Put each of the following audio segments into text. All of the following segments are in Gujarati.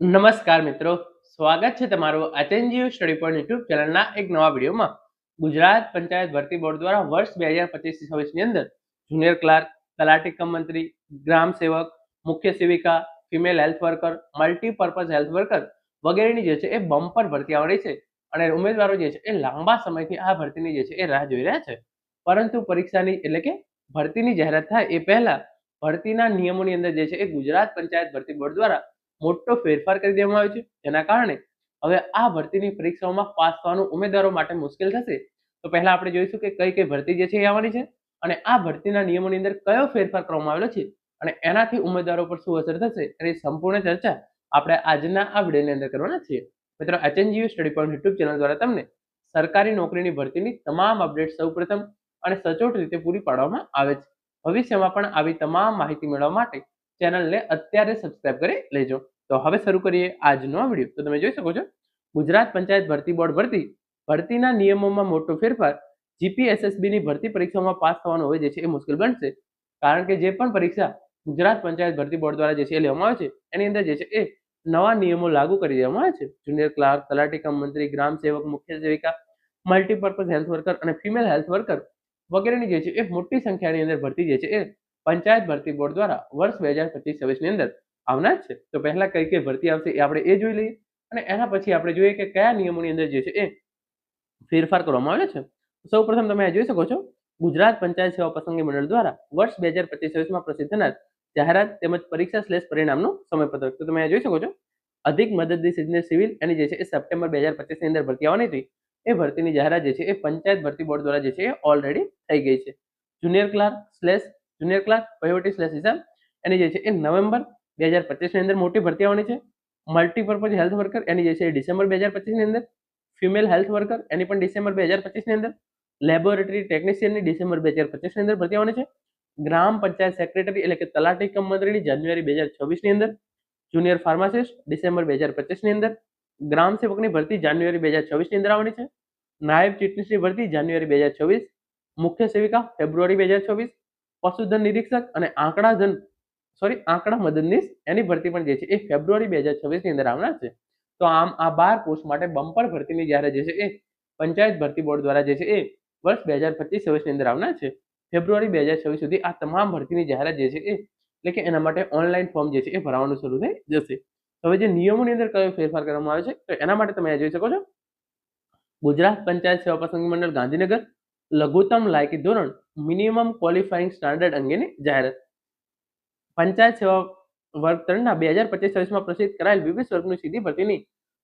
નમસ્કાર મિત્રો. સ્વાગત છે તમારું એચએનજીયુ સ્ટડી પોઈન્ટ યુટ્યુબ ચેનલના એક નવા વિડીયોમાં. ગુજરાત પંચાયત ભરતી બોર્ડ દ્વારા વર્ષ બે હજાર પચીસ છવ્વીસની અંદર જુનિયર ક્લાર્ક, તલાટી કમ મંત્રી, ગ્રામ સેવક, મુખ્ય સેવિકા, female health worker, multipurpose health worker વગેરેની જે છે એ બમ્પર ભરતી આવડી છે અને ઉમેદવારો જે છે એ લાંબા સમયથી આ ભરતીની જે છે એ રાહ જોઈ રહ્યા છે. પરંતુ પરીક્ષાની એટલે કે ભરતીની જાહેરાત થાય એ પહેલા ભરતીના નિયમોની અંદર જે છે એ ગુજરાત પંચાયત ભરતી બોર્ડ દ્વારા મોટો ફેરફાર કરી દેવામાં આવ્યો છે. જેના કારણે હવે આ ભરતીની પરીક્ષાઓમાં પાસ થવાનું ઉમેદવારો માટે મુશ્કેલ થશે. તો પહેલા આપણે જોઈશું કે કઈ કઈ ભરતી જે છે એ આવવાની છે અને આ ભરતીના નિયમોની અંદર કયો ફેરફાર કરવામાં આવેલો છે અને એનાથી ઉમેદવારો પર શું અસર થશે એની સંપૂર્ણ ચર્ચા આપણે આજના આ વિડીયોની અંદર કરવાના છીએ. મિત્રો, HNGU study point YouTube channel દ્વારા તમને સરકારી નોકરીની ભરતીની તમામ અપડેટ સૌપ્રથમ અને સચોટ રીતે પૂરી પાડવામાં આવે છે. ભવિષ્યમાં પણ આવી તમામ માહિતી મેળવવા માટે ચેનલને અત્યારે સબસ્ક્રાઇબ કરી લેજો. તો હવે શરૂ કરીએ આજનો વીડિયો. તો તમે જોઈ શકો છો, ગુજરાત પંચાયત ભરતી બોર્ડ ભરતી, ભરતીના નિયમોમાં મોટો ફેરફાર જીપીએસએસબીની ભરતી પરીક્ષામાં પાસ થવાનું હોય જે છે એ મુશ્કેલ બનશે. કારણ કે જે પણ પરીક્ષા ગુજરાત પંચાયત ભરતી બોર્ડ દ્વારા જે છે એ લેવામાં આવે છે, એની અંદર જે છે એ નવા નિયમો લાગુ કરી દેવામાં આવે છે. જુનિયર ક્લાર્ક, તલાટી કમ મંત્રી, ગ્રામ સેવક, મુખ્ય સેવિકા મલ્ટીપર્પઝ હેલ્થ વર્કર અને ફિમેલ હેલ્થ વર્કર વગેરેની જે છે એ મોટી સંખ્યાની અંદર ભરતી જે છે એ પંચાયત ભરતી બોર્ડ દ્વારા વર્ષ બે હજાર પચીસ છવ્વીસની અંદર આવનાર છે. તો પહેલા કઈ કઈ ભરતી આવશે એ આપણે એ જોઈ લઈએ અને એના પછી આપણે જોઈએ કે કયા નિયમોની અંદર જે છે એ ફેરફાર કરવામાં આવ્યો છે. સૌ પ્રથમ તમે જોઈ શકો છો, ગુજરાત પંચાયત સેવા પસંદગી મંડળ દ્વારા વર્ષ બે હજાર પચીસ છવ્વીસમાં પ્રસિદ્ધ થનાર જાહેરાત તેમજ પરીક્ષા સ્લેશ પરિણામનું સમયપત્રક. તો તમે જોઈ શકો છો, અધિક મદદનીશ ઇજનેર સિવિલ એની જે છે એ સપ્ટેમ્બર બે હજાર પચીસની અંદર ભરતી આવવાની હતી. એ ભરતીની જાહેરાત જે છે એ પંચાયત ભરતી બોર્ડ દ્વારા જે છે એ ઓલરેડી થઈ ગઈ છે. Junior clerk slash junior clerk વહીવટી સ્લેશ હિસાબ એની જે છે એ નવેમ્બર બે હજાર પચીસની અંદર મોટી ભરતી આવવાની છે. મલ્ટીપર્પઝ હેલ્થ વર્કર એની જે છે એ ડિસેમ્બર બે હજાર પચીસની અંદર. ફિમેલ હેલ્થ વર્કર એની પણ ડિસેમ્બર બે હજાર પચીસની અંદર. લેબોરેટરી ટેકનિશિયનની ડિસેમ્બર બે હજાર પચીસની અંદર ભરતી આવવાની છે. ગ્રામ પંચાયત સેક્રેટરી એટલે કે તલાટી કમ મંત્રીની જાન્યુઆરી બે હજાર છવ્વીસની અંદર. જુનિયર ફાર્માસિસ્ટ ડિસેમ્બર બે હજાર પચીસની અંદર. ગ્રામ સેવકની ભરતી જાન્યુઆરી બે હજાર છવ્વીસની અંદર આવવાની છે. નાયબ ચીટનીસની ભરતી જાન્યુઆરી બે હજાર છવ્વીસ. મુખ્ય સેવિકા ફેબ્રુઆરી બે હજાર છવ્વીસ. પશુધન નિરીક્ષક અને આંકડા ધન સોરી આંકડા મદદનીશ એની ભરતી પણ જે છે એ ફેબ્રુઆરી બે હજાર છવ્વીસની અંદર આવનાર છે. તો આમ આ બાર પોસ્ટ માટે બમ્પર ભરતીની જ્યારે જે છે એ પંચાયત ભરતી બોર્ડ દ્વારા જે છે એ વર્ષ બે હજાર પચીસ છવ્વીસની અંદર આવનાર છે. ફેબ્રુઆરી બે હજાર છવ્વીસ સુધી આ તમામ ભરતીની જાહેરાત જે છે એ, એટલે કે એના માટે ઓનલાઈન ફોર્મ જે છે એ ભરવાનું શરૂ થઈ જશે. હવે જે નિયમોની અંદર કયો ફેરફાર કરવામાં આવે છે, તો એના માટે તમે જોઈ શકો છો. ગુજરાત પંચાયત સેવા પસંદગી મંડળ ગાંધીનગર લઘુત્તમ લાયકી ધોરણ મિનિમમ ક્વોલિફાઇંગ સ્ટાન્ડર્ડ અંગેની જાહેરાત. પંચાયત સેવા વર્ગ ત્રણના બે હજાર પચીસ છવ્વીસમાં પ્રસિદ્ધ કરાયેલ વિવિધ વર્ગની સીધી ભરતીની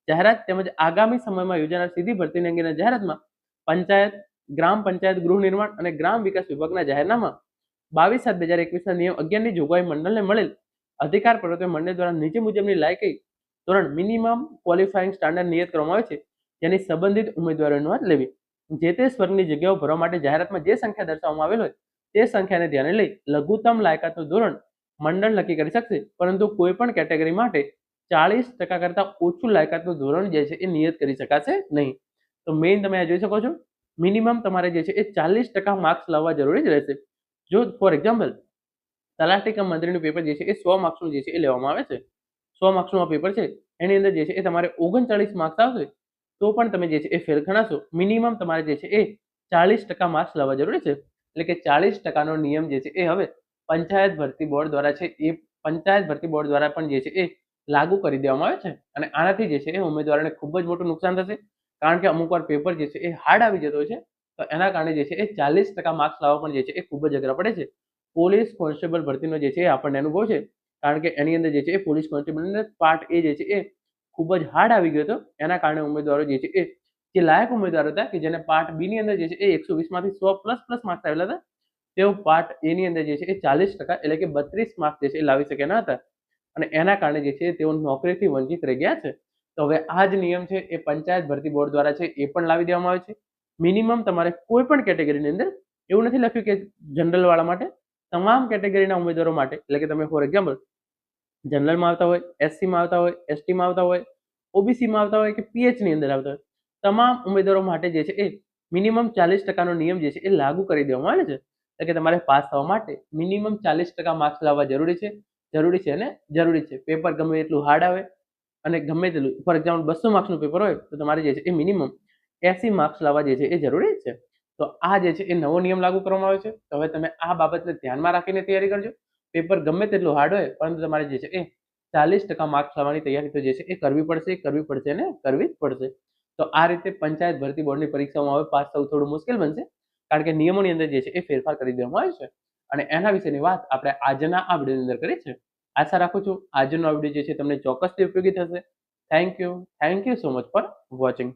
જાહેરાત તેમજ આગામી સમયમાં યોજાનાર સીધી ભરતીની અંગેના જાહેરાતમાં પંચાયત, ગ્રામ પંચાયત, ગૃહ નિર્માણ અને ગ્રામ વિકાસ વિભાગના જાહેરનામા બાવીસ સાત બે હજાર એકવીસના નિયમ અગિયારની જોગવાઈ મંડળને મળેલ અધિકાર પ્રવર્તન મંડળ દ્વારા નીચે મુજબની લાયકી ધોરણ મિનિમમ ક્વોલિફાઇંગ સ્ટાન્ડર્ડ નિયત કરવામાં આવે છે. જેની સંબંધિત ઉમેદવારોની વાત લેવી. જે તે સ્વર્ગની જગ્યાઓ ભરવા માટે જાહેરાતમાં જે સંખ્યા દર્શાવવામાં આવેલ હોય, તે સંખ્યાને ધ્યાને લઈ લઘુત્તમ લાયકાતનું ધોરણ મંડળ નક્કી કરી શકશે. પરંતુ કોઈ પણ કેટેગરી માટે ચાલીસ ટકા કરતાં ઓછું લાયકાતનું ધોરણ જે છે એ નિયત કરી શકાશે નહીં. તો મેઇન તમે આ જોઈ શકો છો, મિનિમમ તમારે જે છે એ ચાલીસ ટકા માર્ક્સ લાવવા જરૂરી જ રહેશે. જો ફોર એક્ઝામ્પલ તલાટી કમ મંત્રીનું પેપર જે છે એ સો માર્ક્સનું જે છે એ લેવામાં આવે છે. સો માર્ક્સનું આ પેપર છે, એની અંદર જે છે એ તમારે ઓગણચાળીસ માર્ક્સ આવશે. તો પણ તમે જે છે એ ફેલ ગણાશો મિનિમમ તમારે જે છે એ ચાલીસ ટકા માર્ક્સ લાવવા જરૂરી છે એટલે કે ચાલીસ ટકાનો નિયમ જે છે એ હવે પંચાયત ભરતી બોર્ડ દ્વારા છે એ પંચાયત ભરતી બોર્ડ દ્વારા પણ જે છે એ લાગુ કરી દેવામાં આવે છે અને આનાથી જે છે એ ઉમેદવારોને ખૂબ જ મોટું નુકસાન થશે કારણ કે અમુક વાર પેપર જે છે એ હાર્ડ આવી જતો છે તો એના કારણે જે છે એ ચાલીસ ટકા માર્ક્સ લાવવા પણ જે છે એ ખૂબ જ અઘરા પડે છે પોલીસ કોન્સ્ટેબલ ભરતીનો જે છે એ આપણને અનુભવ છે કારણ કે એની અંદર જે છે એ પોલીસ કોન્સ્ટેબલ પાર્ટ એ જે છે એ ખૂબ જ હાર્ડ આવી ગયો હતો. એના કારણે ઉમેદવારો જે છે એ જે લાયક ઉમેદવારો હતા કે જેને પાર્ટ બી ની અંદર જે છે એ એકસો વીસમાંથી સો પ્લસ પ્લસ માર્ક્સ આવેલા હતા, તેઓ પાર્ટ એની અંદર જે છે એ ચાલીસ ટકા એટલે કે બત્રીસ માર્ક્સ જે છે એ લાવી શક્યા ન હતા. અને એના કારણે જે છે તેઓ નોકરીથી વંચિત રહી ગયા છે. તો હવે આ જ નિયમ છે એ પંચાયત ભરતી બોર્ડ દ્વારા છે એ પણ લાવી દેવામાં આવે છે. મિનિમમ તમારે કોઈ પણ કેટેગરીની અંદર એવું નથી લખ્યું કે જનરલ વાળા માટે, તમામ કેટેગરીના ઉમેદવારો માટે, એટલે કે તમે ફોર એક્ઝામ્પલ જનરલમાં આવતા હોય એસસીમાં આવતા હોય એસટીમાં આવતા હોય ઓબીસીમાં આવતા હોય કે પીએચની અંદર આવતા હોય, તમામ ઉમેદવારો માટે જે છે એ મિનિમમ ચાલીસ ટકાનો નિયમ જે છે એ લાગુ કરી દેવામાં આવે છે. એટલે કે તમારે પાસ થવા માટે મિનિમમ ચાલીસ ટકા માર્ક્સ લાવવા જરૂરી છે જરૂરી છે અને જરૂરી છે. પેપર ગમે એટલું હાર્ડ આવે અને ગમે તેટલું ફોર એક્ઝામ્પલ બસો માર્ક્સનું પેપર હોય, તો તમારે જે છે એ મિનિમમ એસી માર્ક્સ લાવવા જે છે એ જરૂરી છે. તો આ જે છે એ નવો નિયમ લાગુ કરવામાં આવ્યો છે. તો હવે તમે આ બાબતને ધ્યાનમાં રાખીને તૈયારી કરજો. પેપર ગમે તેટલું હાર્ડ હોય, પરંતુ તમારે જે છે એ ચાલીસ ટકા માર્ક્સ લાવવાની તૈયારી તો જે છે એ કરવી પડશે કરવી પડશે અને કરવી જ પડશે. તો આ રીતે પંચાયત ભરતી બોર્ડની પરીક્ષામાં હવે પાસ થવું થોડું મુશ્કેલ બનશે, કારણ કે નિયમોની અંદર જે છે એ ફેરફાર કરી દેવામાં આવ્યો છે. અને એના વિશેની વાત આપણે આજના આ વિડીયોની અંદર કરી છે આશા રાખું છું આજનો આ વીડિયો જે છે તમને ચોક્કસથી ઉપયોગી થશે. Thank you thank you so much for watching